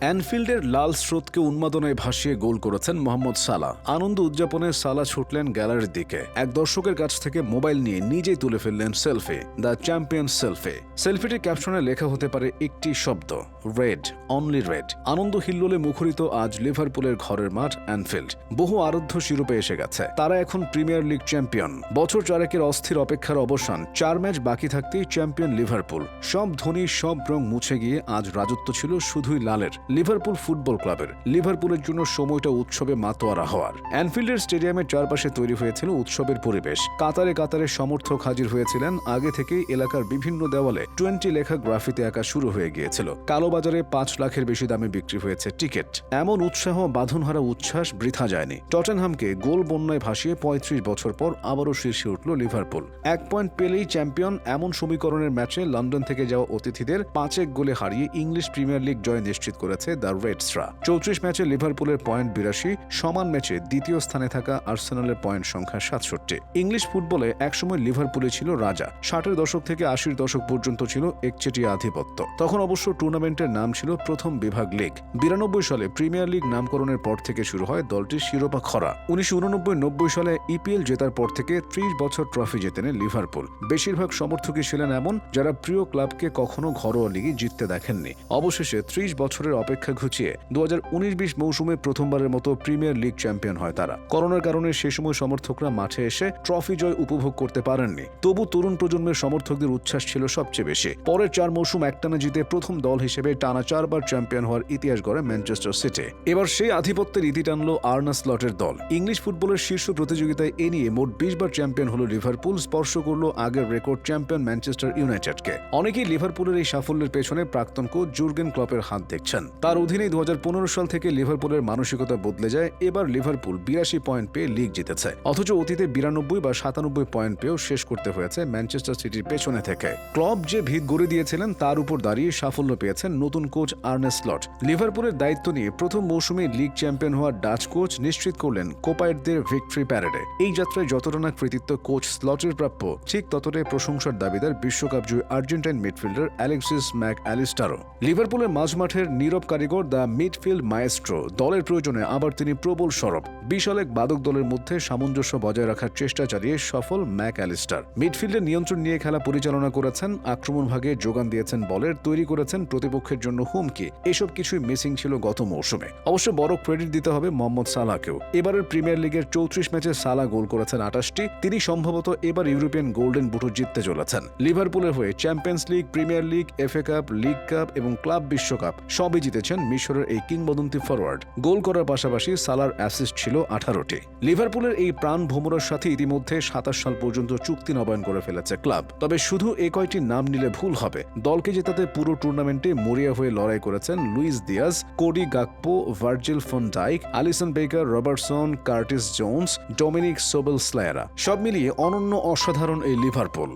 অ্যানফিল্ডের লাল স্রোতকে উন্মাদনায় ভাসিয়ে গোল করেছেন মোহাম্মদ সালা আনন্দ উদযাপনে সালা ছুটলেন গ্যালারির দিকে। এক দর্শকের কাছ থেকে মোবাইল নিয়ে নিজেই তুলে ফেললেন সেলফি, দ্য চ্যাম্পিয়ন সেলফি। সেলফিটির ক্যাপশনে লেখা হতে পারে একটি শব্দ রেড অনলি রেড আনন্দ হিল্লোলে মুখরিত আজ লিভারপুলের ঘরের মাঠ অ্যানফিল্ড। বহু আরাধ্য শিরোপে এসে গেছে। তারা এখন প্রিমিয়ার লিগ চ্যাম্পিয়ন। বছর চারেকের অস্থির অপেক্ষার অবসান। চার ম্যাচ বাকি থাকতেই চ্যাম্পিয়ন লিভারপুল। সব ধ্বনি, সব রং মুছে গিয়ে আজ রাজত্ব ছিল শুধুই লালের। লিভারপুল ফুটবল ক্লাবের। লিভারপুলের জন্য সময়টা উৎসবে মাতোয়ারা হওয়ার। অ্যানফিল্ডের স্টেডিয়ামের চারপাশে তৈরি হয়েছিল উৎসবের পরিবেশ। কাতারে কাতারে সমর্থক হাজির হয়েছিলেন। আগে থেকেই এলাকার বিভিন্ন দেওয়ালে টোয়েন্টি লেখা গ্রাফিতে আঁকা শুরু হয়ে গিয়েছিল। কালোবাজারে পাঁচ লাখের বেশি দামে বিক্রি হয়েছে টিকিট। এমন উৎসাহ, বাঁধনহারা উচ্ছ্বাস বৃথা যায়নি। টটেনহামকে গোল বন্যায় ভাসিয়ে পঁয়ত্রিশ বছর পর আবারও শীর্ষে উঠল লিভারপুল। এক পয়েন্ট পেলেই চ্যাম্পিয়ন এমন সমীকরণের ম্যাচে লন্ডন থেকে যাওয়া অতিথিদের পাঁচেক গোলে হারিয়ে ইংলিশ প্রিমিয়ার লিগ জয় নিশ্চিত করেছে দ্য রেডসরা চৌত্রিশ ম্যাচে লিভারপুলের পয়েন্ট বিরাশি, সমান ম্যাচে দ্বিতীয় স্থানে থাকা আর্সেনালের পয়েন্ট সংখ্যা সাতষট্টি। ইংলিশ ফুটবলে একসময় লিভারপুলে ছিল রাজা, ষাটের দশক থেকে আশির দশক পর্যন্ত ছিল একচেটিয়া আধিপত্য। তখন অবশ্য টুর্নামেন্টের নাম ছিল প্রথম বিভাগ লিগ। বিরানব্বই সালে প্রিমিয়ার লিগ নামকরণের পর থেকে শুরু হয় দলটির শিরোপা খরা। উনিশশো উননব্বই নব্বই সালে ইপিএল জেতার পর থেকে ত্রিশ বছর ট্রফি জেতেন লিভারপুল। বেশিরভাগ সমর্থকই ছিলেন এমন যারা প্রিয় ক্লাবকে কখনো ঘরোয়া লিগে জিততে দেখেননি। অবশেষে ত্রিশ বছরের অপেক্ষা ঘুচিয়ে দু হাজার উনিশ বিশ মৌসুমে প্রথমবারের মতো প্রিমিয়ার লিগ চ্যাম্পিয়ন হয় তারা। করোনার কারণে সে সময় সমর্থকরা মাঠে এসে ট্রফি জয় উপভোগ করতে পারেননি। তবু তরুণ প্রজন্মের সমর্থকদের উচ্ছ্বাস ছিল সবচেয়ে বেশি। পরের চার মৌসুম একটানা জিতে প্রথম দল হিসেবে টানা চারবার চ্যাম্পিয়ন হওয়ার ইতিহাস গড়ে ম্যানচেস্টার সিটি। এবার সেই আধিপত্যের ইতি টানল আর্না স্লটের দল। ইংলিশ ফুটবলের শীর্ষ প্রতিযোগিতায় এ নিয়ে মোট বিশ বার চ্যাম্পিয়ন হল লিভারপুল, স্পর্শ করল আগের রেকর্ড চ্যাম্পিয়ন ম্যানচেস্টার ইউনাইটেডকে। অনেকেই লিভারপুলের এই সাফল্যের পেছনে প্রাক্তন কোচ জুর্গেন ক্লপের হাত দেখছেন। তার অধীনে দু হাজার সাল থেকে লিভারপুলের মানসিকতা বদলে যায়। এবার লিভারপুল বিরাশি পয়েন্ট পেয়ে লিগ জিতেছে। অথচ অতীতে বিরানব্বই বা সাতানব্বই পয়েন্ট পেয়েও শেষ করতে হয়েছে ম্যানচেস্টার সিটির পেছনে থেকে। ক্লব যে ভিত গড়ে দিয়েছিলেন, তার উপর দাঁড়িয়ে সাফল্য পেয়েছেন নতুন কোচ আর্নেস স্লট লিভারপুলের দায়িত্ব নিয়ে প্রথম মৌসুমে লিগ চ্যাম্পিয়ন হওয়া ডাচ কোচ নিশ্চিত করলেন কোপাইটদের ভিক্টরি প্যারেডে। এই যাত্রায় যতটা না কৃতিত্ব কোচ স্লটের প্রাপ্য, ঠিক ততটাই প্রশংসার দাবিদার বিশ্বকাপ জয়ী আর্জেন্টাইন মিডফিল্ডার অ্যালেক্সিস ম্যাক অ্যালিস্টারো লিভারপুলের মাঝমাঠের নীরব কারিগর দ্য মিডফিল্ড মায়েস্ট্রো। দলের প্রয়োজনে আবার তিনি প্রবল সরব। বিশাল এক বাদক দলের মধ্যে সামঞ্জস্য বজায় রাখার চেষ্টা চালিয়ে সফল ম্যাক অ্যালিস্টার মিডফিল্ডের নিয়ন্ত্রণ নিয়ে খেলা পরিচালনা করেছেন, আক্রমণ ভাগে যোগান দিয়েছেন বলের, তৈরি করেছেন প্রতিপক্ষের জন্য হুমকি। এসব কিছুই মিসিং ছিল গত মৌসুমে। অবশ্য বড় ক্রেডিট দিতে হবে মোহাম্মদ সালাকেও এবারের প্রিমিয়ার লিগের চৌত্রিশ ম্যাচে সালা গোল করেছেন আটাশটি। তিনি সম্ভবত এবার ইউরোপিয়ান গোল্ডেন বুটও জিততে চলেছেন। লিভারপুলের হয়ে Champions League, Premier League, FA cup, league cup এবং ক্লাব বিশ্বকাপ সবই জিতেছেন মিশরের এই কিংবদন্তি ফরওয়ার্ড গোল করার পাশাপাশি সালার অ্যাসিস্ট ছিল আঠারোটি। লিভারপুলের এই প্রাণ ভোমরার সাথে ইতিমধ্যে সাতাশ সাল পর্যন্ত চুক্তি নবায়ন করে ফেলেছে ক্লাব। তবে শুধু এ কয়টি নাম নিলে ভুল হবে। দলকে জেতাতে পুরো টুর্নামেন্টে মরিয়া হয়ে লড়াই করেছেন Luis Diaz, Cody Gakpo, Virgil van Dijk Alisson Becker, Robertson, Curtis Jones, Dominik সোবেল স্লায়ারা সব মিলিয়ে অনন্য অসাধারণ এই লিভারপুল।